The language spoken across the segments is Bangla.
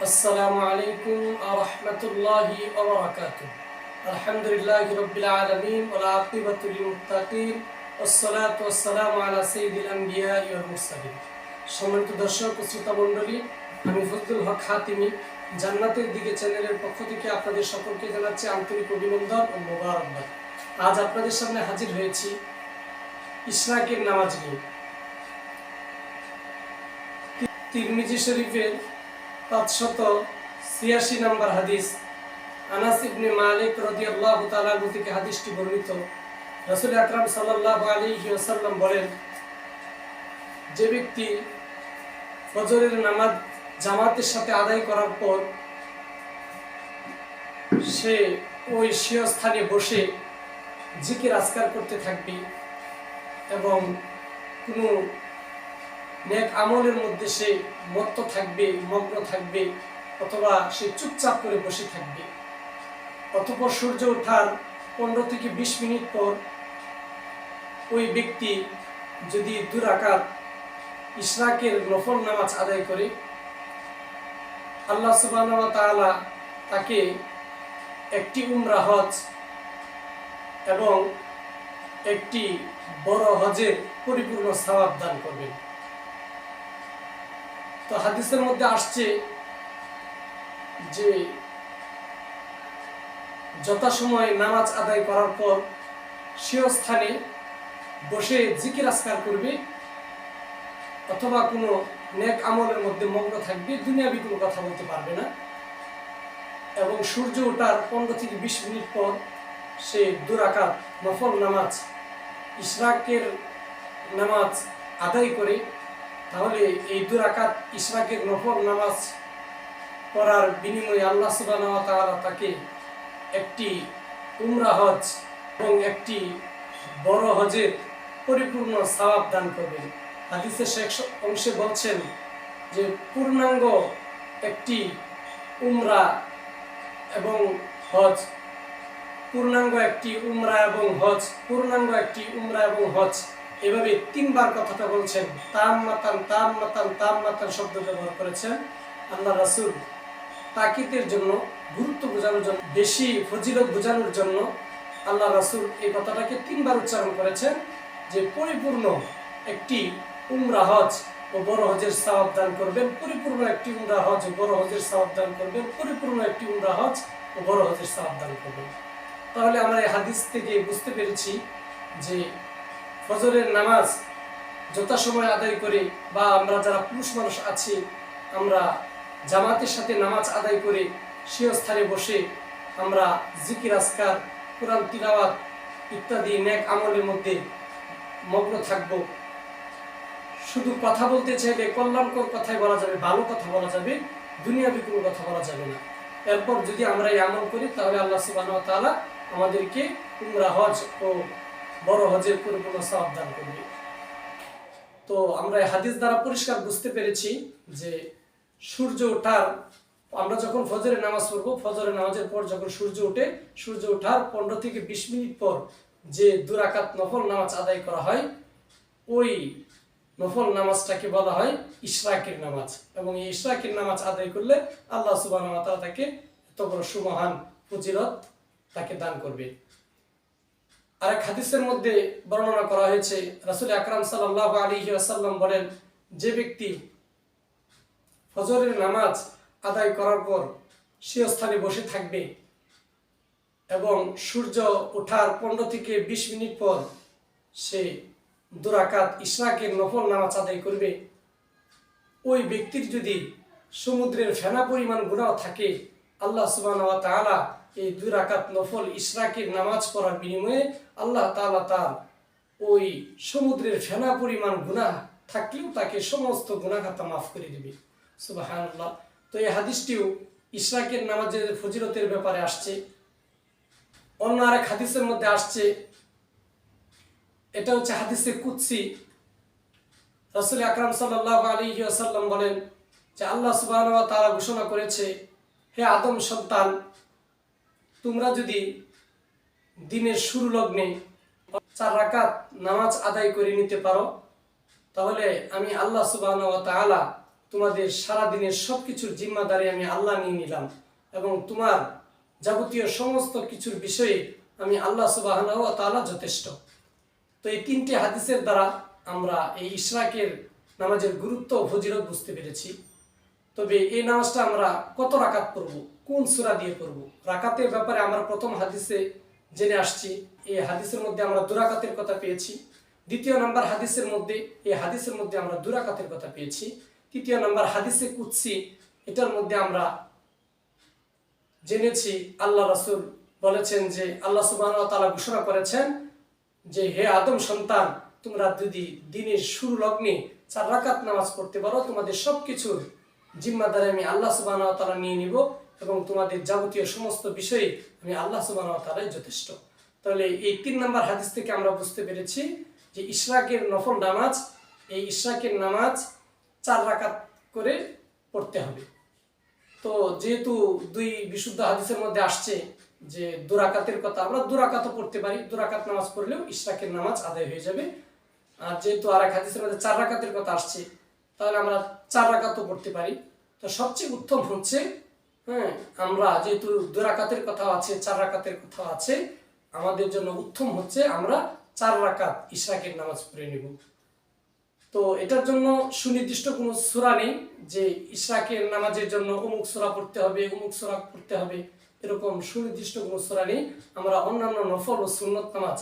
السلام عليكم ورحمة الله وبركاته الحمد لله رب العالمين والعاقبة للمتقين والصلاة والسلام على سيد الأنبياء والمرسلين সম্মানিত দর্শক ও শ্রোতা মণ্ডলী আমি ফজলুল হক হাতিমি জান্নাতের দিকে চ্যানেলের পক্ষ থেকে আপনাদের সকলকে জানাচ্ছি আন্তরিক অভিনন্দন ও মোবারকবাদ আজ আপনাদের সামনে হাজির হয়েছি ইশরাকের নামাজ নিয়ে তিরমিজি শরীফের পাঁচশত ছিয়াশি নম্বর হাদিস। আনাস ইবনে মালিক থেকে হাদিসটি বর্ণিত। রাসূল আকরাম আলাইহি ওয়াসাল্লাম বলেন, যে ব্যক্তি ফজরের নামাজ জামাতের সাথে আদায় করার পর সে ওই স্বীয় স্থানে বসে জিকির আজকার করতে থাকবে এবং কোনো নেক আমলের মধ্যে সে মত্ত থাকবে মগ্ন থাকবে, অথবা সে চুপচাপ করে বসে থাকবে। অতপর সূর্য ওঠার পনেরো থেকে বিশ মিনিট পর ওই ব্যক্তি যদি দুরাকাত ইশরাকের নফল নামাজ আদায় করে, আল্লাহ সুবাহ তাকে একটি উমরা হজ এবং একটি বড় হজের পরিপূর্ণ সওয়াব দান করবেন। তো হাদিসের মধ্যে আসছে যে যথাসময় নামাজ আদায় করার পর সেও স্থানে বসে জিকির আসকার করবে অথবা কোনো নেক আমলের মধ্যে মগ্ন থাকবে, দুনিয়াবি কোনো কথা বলতে পারবে না। এবং সূর্য ওঠার পনেরো থেকে বিশ মিনিট পর সে দুরাকাত নফল নামাজ, ইশরাকের নামাজ আদায় করে তাহলে এই দুরাকাত ইশরাকের নফল নামাজ পড়ার বিনিময়ে আল্লাহ সুবাহ তাকে একটি উমরা হজ এবং একটি বড় হজের পরিপূর্ণ সওয়াব দান করবেন। হাদিসের শেষ অংশে বলছেন যে পূর্ণাঙ্গ একটি উমরা এবং হজ, পূর্ণাঙ্গ একটি উমরা এবং হজ, পূর্ণাঙ্গ একটি উমরা এবং হজ এভাবে তিনবার কথাটা বলছেন, তাম মাতান তাম মাতান তাম মাতান শব্দ ব্যবহার করেছেন আল্লাহ রাসুল। তাকিতের জন্য, গুরুত্ব বোঝানোর জন্য, বেশি ফজিলত বোঝানোর জন্য আল্লাহ রাসুল এই কথাটাকে তিনবার উচ্চারণ করেছেন যে পরিপূর্ণ একটি উমরা হজ ও বড় হজের সওয়াব দান করবেন, পরিপূর্ণ একটি উমরা হজ ও বড় হজের সওয়াব দান করবেন, পরিপূর্ণ একটি উমরা হজ ও বড় হজের সওয়াব দান করবেন। তাহলে আমরা এই হাদিস থেকে বুঝতে পেরেছি যে ফজরের নামাজ যথাসময় আদায় করে বা আমরা যারা পুরুষ মানুষ আছি, আমরা জামাতের সাথে নামাজ আদায় করে স্বীয় স্থানে বসে আমরা জিকির আসকার কোরআন, তিলাওয়াত ইত্যাদি ন্যাক আমলের মধ্যে মগ্ন থাকব। শুধু কথা বলতে চাইলে কল্যাণকর কথাই বলা যাবে, ভালো কথা বলা যাবে, দুনিয়াবি কোনো কথা বলা যাবে না। এরপর যদি আমরা এই আমল করি, তাহলে আল্লাহ সুবাহ তাআলা আমাদেরকে উমরা, হজ ও বড় হজের পরিপূর্ণ সওয়াব দান করবে তো আমরা হাদিস দ্বারা পরিষ্কার বুঝতে পেরেছি যে সূর্য ওঠার, আমরা যখন ফজরের নামাজ পড়ব, ফজরের নামাজের পর যখন সূর্য ওঠে, সূর্য ওঠার পনেরো থেকে বিশ মিনিট পর যে দুরাকাত নফল নামাজ আদায় করা হয়, ওই নফল নামাজটাকে বলা হয় ইশরাকের নামাজ। এবং এই ইশরাকের নামাজ আদায় করলে আল্লাহ সুবাহ তাকে এত বড় সুমহান ফজিলত তাকে দান করবে। আরেক হাদিসের মধ্যে বর্ণনা করা হয়েছে, রাসুল আকরাম সাল্লাহ আলী আসাল্লাম বলেন, যে ব্যক্তি ফজরের নামাজ আদায় করার পর সে স্থানে বসে থাকবে এবং সূর্য ওঠার পনেরো থেকে বিশ মিনিট পর সে দুরাকাত ইশরাকের নফল নামাজ আদায় করবে, ওই ব্যক্তির যদি সমুদ্রের ফেনা পরিমাণ গুণাও থাকে, আল্লাহ সুবাহ তাআলা এই দুই রাকাত নফল ইসরাকের নামাজ পড়ার বিনিময়ে আল্লাহ তালা তার ওই সমুদ্রের ফেনা পরিমাণ গুণা থাকলেও তাকে সমস্ত গুণাখাতা মাফ করে দিবে। সুবাহান্লাহ তো এই হাদিসটিও ইসরাকের নামাজের ফজিলতের ব্যাপারে আসছে। অন্য আরেক হাদিসের মধ্যে আসছে। এটা হচ্ছে হাদিসে কুৎসি রাসুল আকরাম সাল্লাহ আলী আসাল্লাম বলেন যে আল্লাহ সুবাহ তারা ঘোষণা করেছে, হে আদম সন্তান তোমরা যদি দিনের শুরু লগ্নে চার রাকাত নামাজ আদায় করে নিতে পারো, তাহলে আমি আল্লাহ সুবাহ তাআলা তোমাদের সারা দিনের সব কিছুর জিম্মাদারি আমি আল্লাহ নিয়ে নিলাম এবং তোমার যাবতীয় সমস্ত কিছুর বিষয়ে আমি আল্লাহ সুবাহ তাআলা যথেষ্ট। তো এই তিনটি হাদিসের দ্বারা আমরা এই ইশরাকের নামাজের গুরুত্ব ও বুঝতে পেরেছি। তবে এই নামাজটা আমরা কত রাকাত পড়ব? কোন সূরা দিয়ে পড়ব? রাকাতের ব্যাপারে আমরা প্রথম হাদিসে জেনে আসছি। এই হাদিসের মধ্যে আমরা দুরাকাতের কথা পেয়েছি। দ্বিতীয় নাম্বার হাদিসের মধ্যে, এই হাদিসের মধ্যে আমরা দুরাকাতের কথা পেয়েছি। তৃতীয় নাম্বার হাদিসে কুৎসি এটার মধ্যে আমরা জেনেছি, আল্লাহ রাসূল বলেছেন যে, আল্লাহ সুবহানাহু ওয়া তাআলা ঘোষণা করেছেন যে, হে আদম সন্তান, তোমরা যদি দিনের শুরু লগ্নে চার রাকাত নামাজ পড়তে পারো, তোমাদের সবকিছুর জিম্মাদারি আমি আল্লাহ ওয়া তাআলা নিয়ে নিব এবং তোমাদের যাবতীয় সমস্ত বিষয়ে আমি আল্লাহ ওয়া তাআলাই যথেষ্ট। তাহলে এই তিন নম্বর হাদিস থেকে আমরা বুঝতে পেরেছি যে ইশরাকের নফল নামাজ, এই ইশরাকের নামাজ চার রাকাত করে পড়তে হবে। তো যেহেতু দুই বিশুদ্ধ হাদিসের মধ্যে আসছে যে দুরাকাতের কথা, আমরা দুরাকাতও পড়তে পারি। দুরাকাত নামাজ পড়লেও ইশরাকের নামাজ আদায় হয়ে যাবে। আর যেহেতু আর এক হাদিসের মধ্যে চার রাকাতের কথা আসছে তাহলে আমরা চার রাকাতও পড়তে পারি। তো সবচেয়ে উত্তম হচ্ছে হ্যাঁ আমরা যেহেতু দুরাকাতের কথা আছে, চার রাকাতের কথা আছে, আমাদের জন্য উত্তম হচ্ছে আমরা চার রাকাত ইশরাকের নামাজ পড়ে নেব। তো এটার জন্য সুনির্দিষ্ট কোনো সূরা নেই যে ইশরাকের নামাজের জন্য অমুক সূরা পড়তে হবে, অমুক সূরা পড়তে হবে, এরকম সুনির্দিষ্ট কোনো সূরা নেই। আমরা অন্যান্য নফল ও সুন্নত নামাজ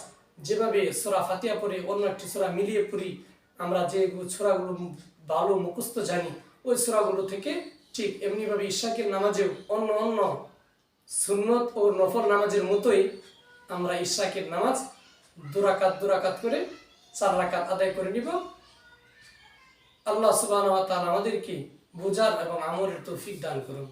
যেভাবে সূরা ফাতিয়া পড়ে অন্য একটি সূরা মিলিয়ে পড়ি, আমরা যে সূরাগুলো ভালো মুখস্ত জানি, ওই সুরাগুলো থেকে ঠিক এমনিভাবে ইশাকের নামাজেও অন্য অন্য সুন্নত ও নফর নামাজের মতোই আমরা ইশাকের নামাজ দুরাকাত দুরাকাত করে, চার রাকাত আদায় করে নিব। আল্লাহ সুবাহ আমাদেরকে বোঝার এবং আমলের তৌফিক দান করুন।